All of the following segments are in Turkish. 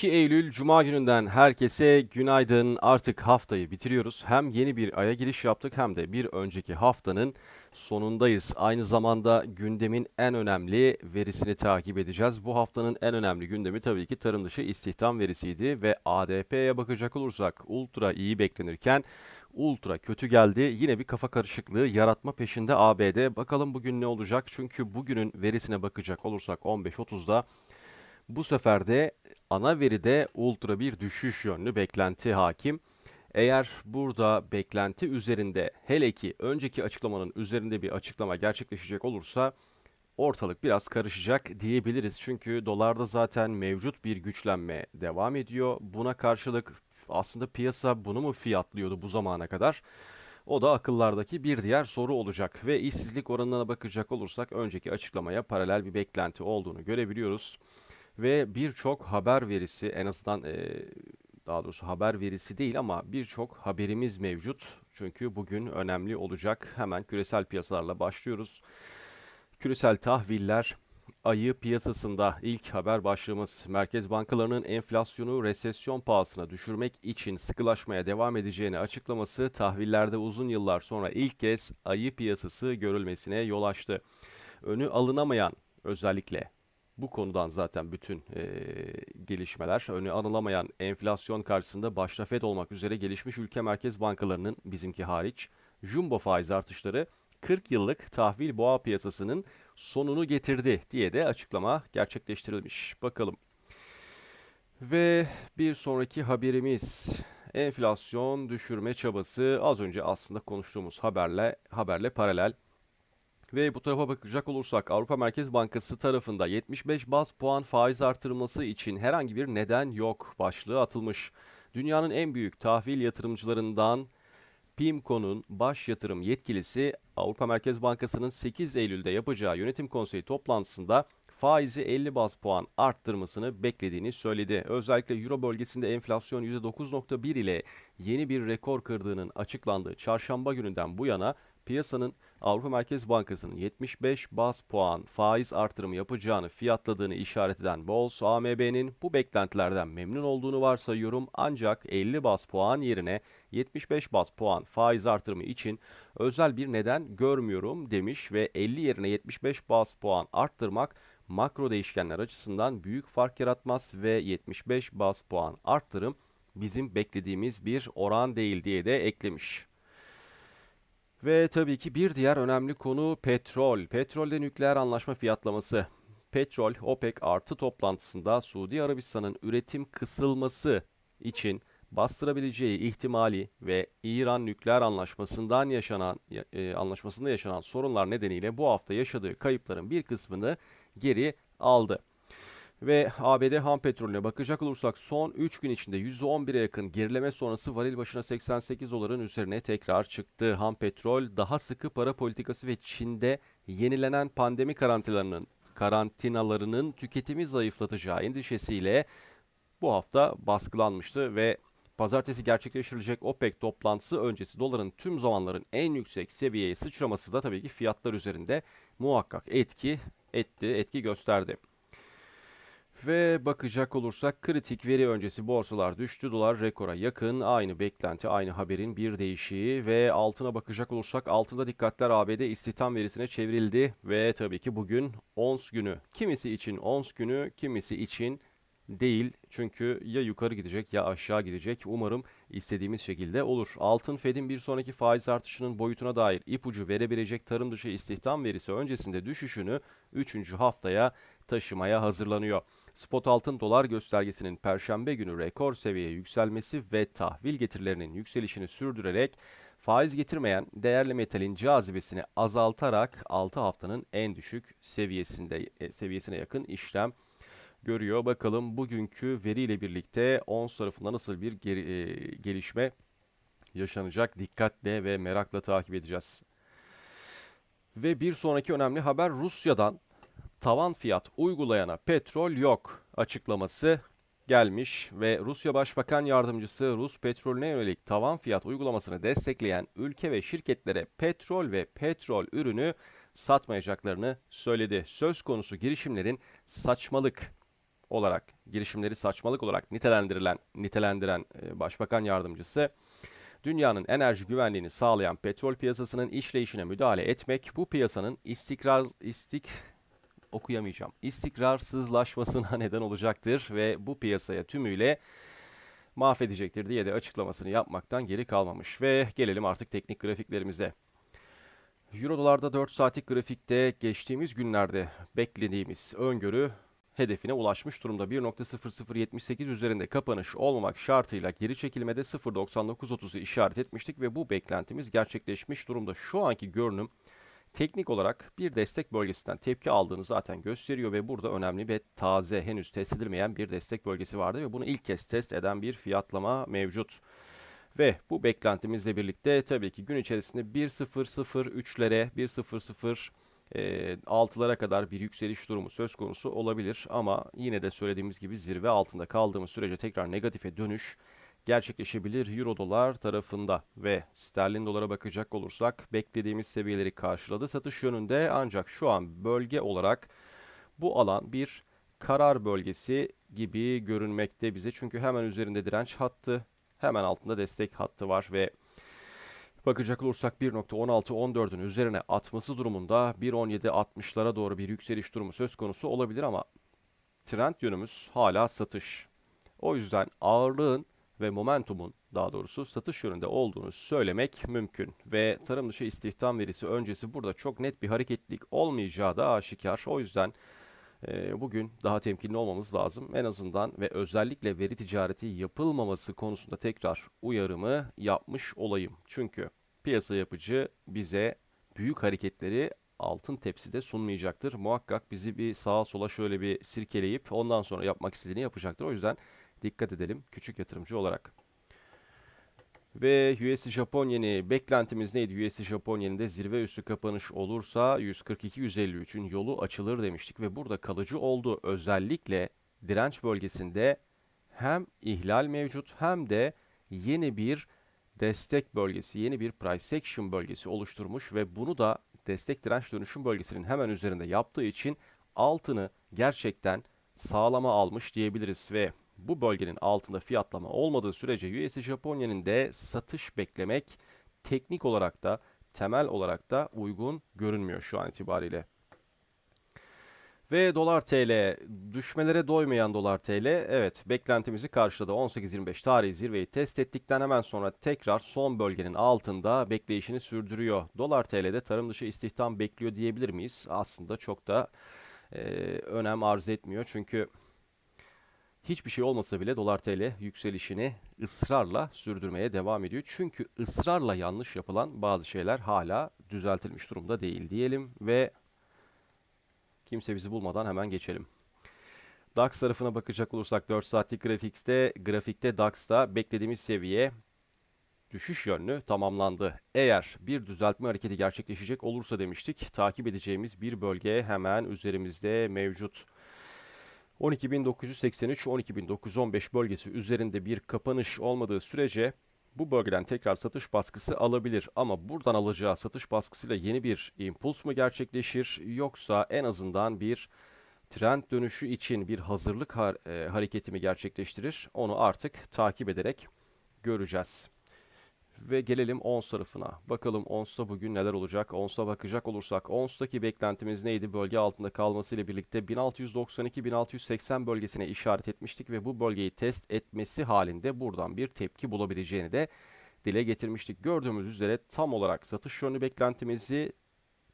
2 Eylül Cuma gününden herkese günaydın. Artık haftayı bitiriyoruz. Hem yeni bir aya giriş yaptık hem de bir önceki haftanın sonundayız. Aynı zamanda gündemin en önemli verisini takip edeceğiz. Bu haftanın en önemli gündemi tabii ki tarım dışı istihdam verisiydi ve ADP'ye bakacak olursak ultra iyi beklenirken ultra kötü geldi. Yine bir kafa karışıklığı yaratma peşinde ABD. Bakalım bugün ne olacak? Çünkü bugünün verisine bakacak olursak 15.30'da bu sefer de ana veride ultra bir düşüş yönlü beklenti hakim. Eğer burada beklenti üzerinde hele ki önceki açıklamanın üzerinde bir açıklama gerçekleşecek olursa ortalık biraz karışacak diyebiliriz. Çünkü dolarda zaten mevcut bir güçlenme devam ediyor. Buna karşılık aslında piyasa bunu mu fiyatlıyordu bu zamana kadar? O da akıllardaki bir diğer soru olacak ve işsizlik oranına bakacak olursak önceki açıklamaya paralel bir beklenti olduğunu görebiliyoruz. Ve birçok haber verisi en azından e, daha doğrusu haber verisi değil ama birçok haberimiz mevcut. Çünkü bugün önemli olacak. Hemen küresel piyasalarla başlıyoruz. Küresel tahviller ayı piyasasında ilk haber başlığımız merkez bankalarının enflasyonu resesyon pahasına düşürmek için sıkılaşmaya devam edeceğini açıklaması tahvillerde uzun yıllar sonra ilk kez ayı piyasası görülmesine yol açtı. Önü alınamayan özellikle bu konudan zaten bütün e, gelişmeler önü anılamayan enflasyon karşısında başta FED olmak üzere gelişmiş ülke merkez bankalarının bizimki hariç jumbo faiz artışları 40 yıllık tahvil boğa piyasasının sonunu getirdi diye de açıklama gerçekleştirilmiş. Bakalım. Ve bir sonraki haberimiz enflasyon düşürme çabası az önce aslında konuştuğumuz haberle haberle paralel. Ve bu tarafa bakacak olursak Avrupa Merkez Bankası tarafında 75 baz puan faiz artırılması için herhangi bir neden yok başlığı atılmış. Dünyanın en büyük tahvil yatırımcılarından PIMCO'nun baş yatırım yetkilisi Avrupa Merkez Bankası'nın 8 Eylül'de yapacağı yönetim konseyi toplantısında faizi 50 baz puan arttırmasını beklediğini söyledi. Özellikle Euro bölgesinde enflasyon %9.1 ile yeni bir rekor kırdığının açıklandığı çarşamba gününden bu yana piyasanın Avrupa Merkez Bankası'nın 75 baz puan faiz artırımı yapacağını fiyatladığını işaret eden Bols AMB'nin bu beklentilerden memnun olduğunu varsayıyorum ancak 50 baz puan yerine 75 baz puan faiz artırımı için özel bir neden görmüyorum demiş ve 50 yerine 75 baz puan arttırmak makro değişkenler açısından büyük fark yaratmaz ve 75 baz puan arttırım bizim beklediğimiz bir oran değil diye de eklemiş. Ve tabii ki bir diğer önemli konu petrol. Petrolde nükleer anlaşma fiyatlaması. Petrol OPEC artı toplantısında Suudi Arabistan'ın üretim kısılması için bastırabileceği ihtimali ve İran nükleer anlaşmasından yaşanan e, anlaşmasında yaşanan sorunlar nedeniyle bu hafta yaşadığı kayıpların bir kısmını geri aldı. Ve ABD ham petrolüne bakacak olursak son 3 gün içinde %11'e yakın gerileme sonrası varil başına 88 doların üzerine tekrar çıktı. Ham petrol daha sıkı para politikası ve Çin'de yenilenen pandemi karantinalarının karantinalarının tüketimi zayıflatacağı endişesiyle bu hafta baskılanmıştı ve pazartesi gerçekleştirilecek OPEC toplantısı öncesi doların tüm zamanların en yüksek seviyeye sıçraması da tabii ki fiyatlar üzerinde muhakkak etki etti, etki gösterdi. Ve bakacak olursak kritik veri öncesi borsalar düştü. Dolar rekora yakın. Aynı beklenti, aynı haberin bir değişiği ve altına bakacak olursak altında dikkatler ABD istihdam verisine çevrildi ve tabii ki bugün ons günü. Kimisi için ons günü, kimisi için değil. Çünkü ya yukarı gidecek ya aşağı gidecek. Umarım istediğimiz şekilde olur. Altın Fed'in bir sonraki faiz artışının boyutuna dair ipucu verebilecek tarım dışı istihdam verisi öncesinde düşüşünü 3. haftaya taşımaya hazırlanıyor. Spot altın dolar göstergesinin perşembe günü rekor seviyeye yükselmesi ve tahvil getirilerinin yükselişini sürdürerek faiz getirmeyen değerli metalin cazibesini azaltarak 6 haftanın en düşük seviyesinde e, seviyesine yakın işlem görüyor. Bakalım bugünkü veriyle birlikte ons tarafında nasıl bir geri, e, gelişme yaşanacak dikkatle ve merakla takip edeceğiz. Ve bir sonraki önemli haber Rusya'dan tavan fiyat uygulayana petrol yok açıklaması gelmiş ve Rusya Başbakan Yardımcısı Rus petrolüne yönelik tavan fiyat uygulamasını destekleyen ülke ve şirketlere petrol ve petrol ürünü satmayacaklarını söyledi. Söz konusu girişimlerin saçmalık olarak, girişimleri saçmalık olarak nitelendirilen, nitelendiren e, Başbakan Yardımcısı, dünyanın enerji güvenliğini sağlayan petrol piyasasının işleyişine müdahale etmek, bu piyasanın istikrar istik okuyamayacağım. istikrarsızlaşmasına neden olacaktır ve bu piyasaya tümüyle mahvedecektir diye de açıklamasını yapmaktan geri kalmamış. Ve gelelim artık teknik grafiklerimize. Euro dolarda 4 saatlik grafikte geçtiğimiz günlerde beklediğimiz öngörü hedefine ulaşmış durumda. 1.0078 üzerinde kapanış olmamak şartıyla geri çekilmede 0.9930'u işaret etmiştik ve bu beklentimiz gerçekleşmiş durumda. Şu anki görünüm teknik olarak bir destek bölgesinden tepki aldığını zaten gösteriyor ve burada önemli ve taze henüz test edilmeyen bir destek bölgesi vardı ve bunu ilk kez test eden bir fiyatlama mevcut. Ve bu beklentimizle birlikte tabii ki gün içerisinde 1.003'lere 1.00 e, 6'lara kadar bir yükseliş durumu söz konusu olabilir ama yine de söylediğimiz gibi zirve altında kaldığımız sürece tekrar negatife dönüş gerçekleşebilir Euro dolar tarafında ve sterlin dolara bakacak olursak beklediğimiz seviyeleri karşıladı satış yönünde ancak şu an bölge olarak bu alan bir karar bölgesi gibi görünmekte bize çünkü hemen üzerinde direnç hattı hemen altında destek hattı var ve bakacak olursak 1.16-14'ün üzerine atması durumunda 1.17-60'lara doğru bir yükseliş durumu söz konusu olabilir ama trend yönümüz hala satış. O yüzden ağırlığın ve momentumun daha doğrusu satış yönünde olduğunu söylemek mümkün. Ve tarım dışı istihdam verisi öncesi burada çok net bir hareketlilik olmayacağı da aşikar. O yüzden e, bugün daha temkinli olmamız lazım. En azından ve özellikle veri ticareti yapılmaması konusunda tekrar uyarımı yapmış olayım. Çünkü piyasa yapıcı bize büyük hareketleri altın tepside sunmayacaktır. Muhakkak bizi bir sağa sola şöyle bir sirkeleyip ondan sonra yapmak istediğini yapacaktır. O yüzden dikkat edelim küçük yatırımcı olarak. Ve USD Japon beklentimiz neydi? USD Japon yeninde zirve üstü kapanış olursa 142-153'ün yolu açılır demiştik ve burada kalıcı oldu. Özellikle direnç bölgesinde hem ihlal mevcut hem de yeni bir destek bölgesi, yeni bir price action bölgesi oluşturmuş ve bunu da destek direnç dönüşüm bölgesinin hemen üzerinde yaptığı için altını gerçekten sağlama almış diyebiliriz ve bu bölgenin altında fiyatlama olmadığı sürece USD Japonya'nın de satış beklemek teknik olarak da temel olarak da uygun görünmüyor şu an itibariyle. Ve dolar TL düşmelere doymayan dolar TL evet beklentimizi karşıladı. 18.25 tarihi zirveyi test ettikten hemen sonra tekrar son bölgenin altında bekleyişini sürdürüyor. Dolar TL'de tarım dışı istihdam bekliyor diyebilir miyiz? Aslında çok da e, önem arz etmiyor. Çünkü hiçbir şey olmasa bile dolar TL yükselişini ısrarla sürdürmeye devam ediyor. Çünkü ısrarla yanlış yapılan bazı şeyler hala düzeltilmiş durumda değil diyelim ve kimse bizi bulmadan hemen geçelim. DAX tarafına bakacak olursak 4 saatlik grafikte, grafikte DAX'ta beklediğimiz seviye düşüş yönlü tamamlandı. Eğer bir düzeltme hareketi gerçekleşecek olursa demiştik, takip edeceğimiz bir bölge hemen üzerimizde mevcut. 12.983-12.915 bölgesi üzerinde bir kapanış olmadığı sürece bu bölgeden tekrar satış baskısı alabilir ama buradan alacağı satış baskısıyla yeni bir impuls mu gerçekleşir yoksa en azından bir trend dönüşü için bir hazırlık har e, hareketi mi gerçekleştirir onu artık takip ederek göreceğiz. Ve gelelim ons tarafına. Bakalım onsta bugün neler olacak? Onsta bakacak olursak onstaki beklentimiz neydi? Bölge altında kalmasıyla birlikte 1692-1680 bölgesine işaret etmiştik ve bu bölgeyi test etmesi halinde buradan bir tepki bulabileceğini de dile getirmiştik. Gördüğümüz üzere tam olarak satış yönlü beklentimizi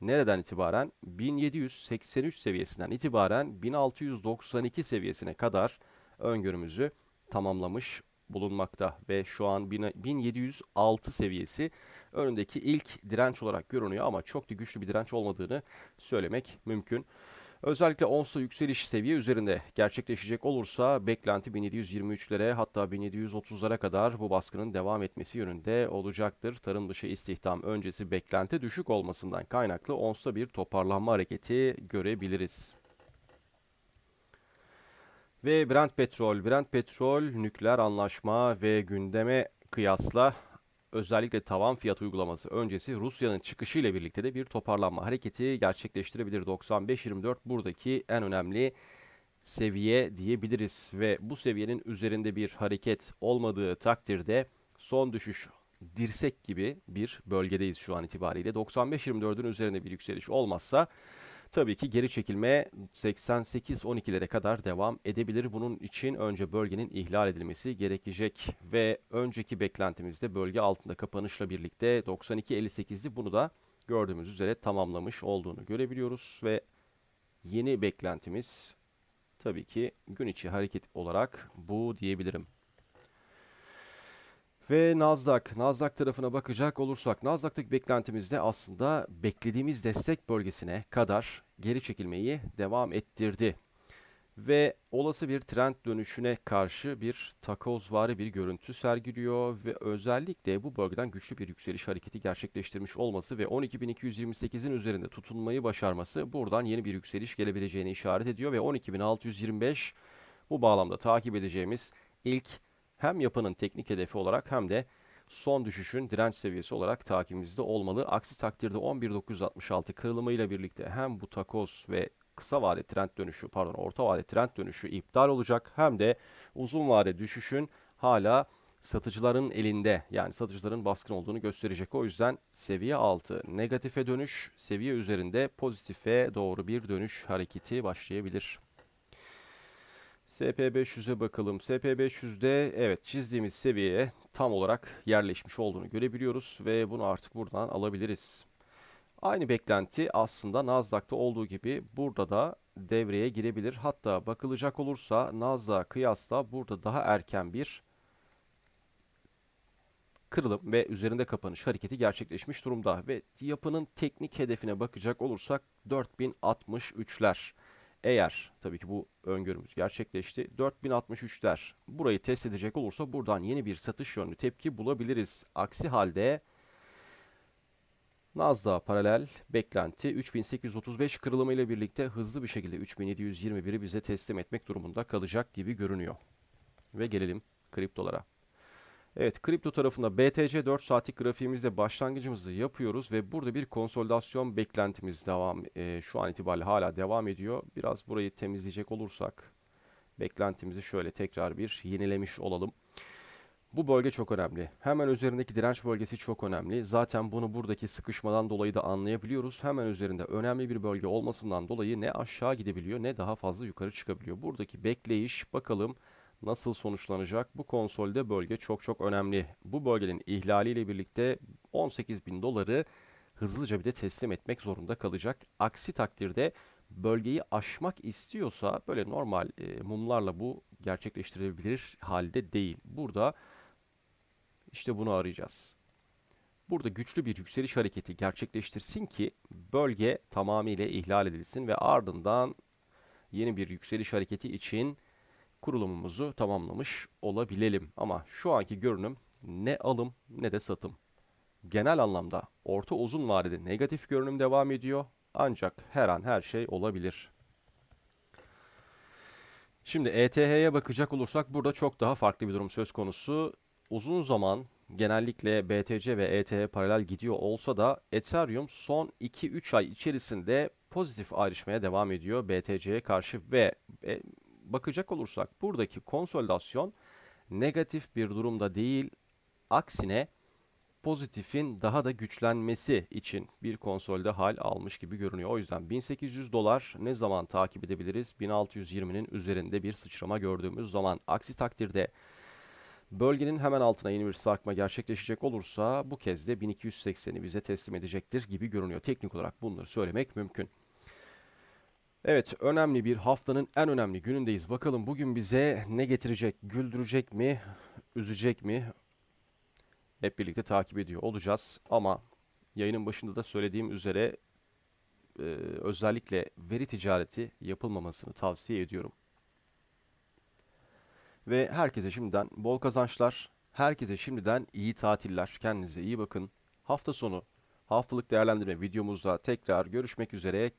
nereden itibaren? 1783 seviyesinden itibaren 1692 seviyesine kadar öngörümüzü tamamlamış bulunmakta ve şu an 1706 seviyesi önündeki ilk direnç olarak görünüyor ama çok da güçlü bir direnç olmadığını söylemek mümkün. Özellikle ONS'ta yükseliş seviye üzerinde gerçekleşecek olursa beklenti 1723'lere hatta 1730'lara kadar bu baskının devam etmesi yönünde olacaktır. Tarım dışı istihdam öncesi beklenti düşük olmasından kaynaklı ONS'ta bir toparlanma hareketi görebiliriz. Ve Brent Petrol, Brent Petrol nükleer anlaşma ve gündeme kıyasla özellikle tavan fiyat uygulaması öncesi Rusya'nın çıkışı ile birlikte de bir toparlanma hareketi gerçekleştirebilir. 95-24 buradaki en önemli seviye diyebiliriz ve bu seviyenin üzerinde bir hareket olmadığı takdirde son düşüş dirsek gibi bir bölgedeyiz şu an itibariyle. 95-24'ün üzerinde bir yükseliş olmazsa tabii ki geri çekilme 88-12'lere kadar devam edebilir. Bunun için önce bölgenin ihlal edilmesi gerekecek ve önceki beklentimizde bölge altında kapanışla birlikte 92-58'di. Bunu da gördüğümüz üzere tamamlamış olduğunu görebiliyoruz ve yeni beklentimiz tabii ki gün içi hareket olarak bu diyebilirim. Ve Nasdaq, Nasdaq tarafına bakacak olursak Nasdaq'taki beklentimizde aslında beklediğimiz destek bölgesine kadar geri çekilmeyi devam ettirdi. Ve olası bir trend dönüşüne karşı bir takozvari bir görüntü sergiliyor ve özellikle bu bölgeden güçlü bir yükseliş hareketi gerçekleştirmiş olması ve 12.228'in üzerinde tutunmayı başarması buradan yeni bir yükseliş gelebileceğini işaret ediyor ve 12.625 bu bağlamda takip edeceğimiz ilk hem yapının teknik hedefi olarak hem de son düşüşün direnç seviyesi olarak takibimizde olmalı. Aksi takdirde 11.966 kırılımıyla birlikte hem bu takoz ve kısa vade trend dönüşü pardon orta vade trend dönüşü iptal olacak hem de uzun vade düşüşün hala satıcıların elinde yani satıcıların baskın olduğunu gösterecek. O yüzden seviye altı negatife dönüş, seviye üzerinde pozitife doğru bir dönüş hareketi başlayabilir. SP500'e bakalım. SP500'de evet çizdiğimiz seviyeye tam olarak yerleşmiş olduğunu görebiliyoruz ve bunu artık buradan alabiliriz. Aynı beklenti aslında Nasdaq'ta olduğu gibi burada da devreye girebilir. Hatta bakılacak olursa Nasdaq kıyasla burada daha erken bir kırılım ve üzerinde kapanış hareketi gerçekleşmiş durumda. Ve yapının teknik hedefine bakacak olursak 4063'ler. Eğer tabii ki bu öngörümüz gerçekleşti. 4063'ler burayı test edecek olursa buradan yeni bir satış yönlü tepki bulabiliriz. Aksi halde Nasdaq paralel beklenti 3835 kırılımı ile birlikte hızlı bir şekilde 3721'i bize teslim etmek durumunda kalacak gibi görünüyor. Ve gelelim kriptolara. Evet kripto tarafında BTC 4 saatlik grafiğimizde başlangıcımızı yapıyoruz ve burada bir konsolidasyon beklentimiz devam e, şu an itibariyle hala devam ediyor. Biraz burayı temizleyecek olursak beklentimizi şöyle tekrar bir yenilemiş olalım. Bu bölge çok önemli. Hemen üzerindeki direnç bölgesi çok önemli. Zaten bunu buradaki sıkışmadan dolayı da anlayabiliyoruz. Hemen üzerinde önemli bir bölge olmasından dolayı ne aşağı gidebiliyor ne daha fazla yukarı çıkabiliyor. Buradaki bekleyiş bakalım nasıl sonuçlanacak? Bu konsolde bölge çok çok önemli. Bu bölgenin ihlaliyle birlikte 18 bin doları hızlıca bir de teslim etmek zorunda kalacak. Aksi takdirde bölgeyi aşmak istiyorsa böyle normal e, mumlarla bu gerçekleştirebilir halde değil. Burada işte bunu arayacağız. Burada güçlü bir yükseliş hareketi gerçekleştirsin ki bölge tamamıyla ihlal edilsin ve ardından yeni bir yükseliş hareketi için kurulumumuzu tamamlamış olabilelim. Ama şu anki görünüm ne alım ne de satım. Genel anlamda orta uzun vadede negatif görünüm devam ediyor. Ancak her an her şey olabilir. Şimdi ETH'ye bakacak olursak burada çok daha farklı bir durum söz konusu. Uzun zaman genellikle BTC ve ETH paralel gidiyor olsa da Ethereum son 2-3 ay içerisinde pozitif ayrışmaya devam ediyor BTC'ye karşı ve e, bakacak olursak buradaki konsolidasyon negatif bir durumda değil, aksine pozitifin daha da güçlenmesi için bir konsolde hal almış gibi görünüyor. O yüzden 1800 dolar ne zaman takip edebiliriz? 1620'nin üzerinde bir sıçrama gördüğümüz zaman. Aksi takdirde bölgenin hemen altına yeni bir sarkma gerçekleşecek olursa bu kez de 1280'i bize teslim edecektir gibi görünüyor. Teknik olarak bunları söylemek mümkün. Evet, önemli bir haftanın en önemli günündeyiz. Bakalım bugün bize ne getirecek? Güldürecek mi? Üzecek mi? Hep birlikte takip ediyor olacağız. Ama yayının başında da söylediğim üzere e, özellikle veri ticareti yapılmamasını tavsiye ediyorum. Ve herkese şimdiden bol kazançlar. Herkese şimdiden iyi tatiller. Kendinize iyi bakın. Hafta sonu haftalık değerlendirme videomuzda tekrar görüşmek üzere.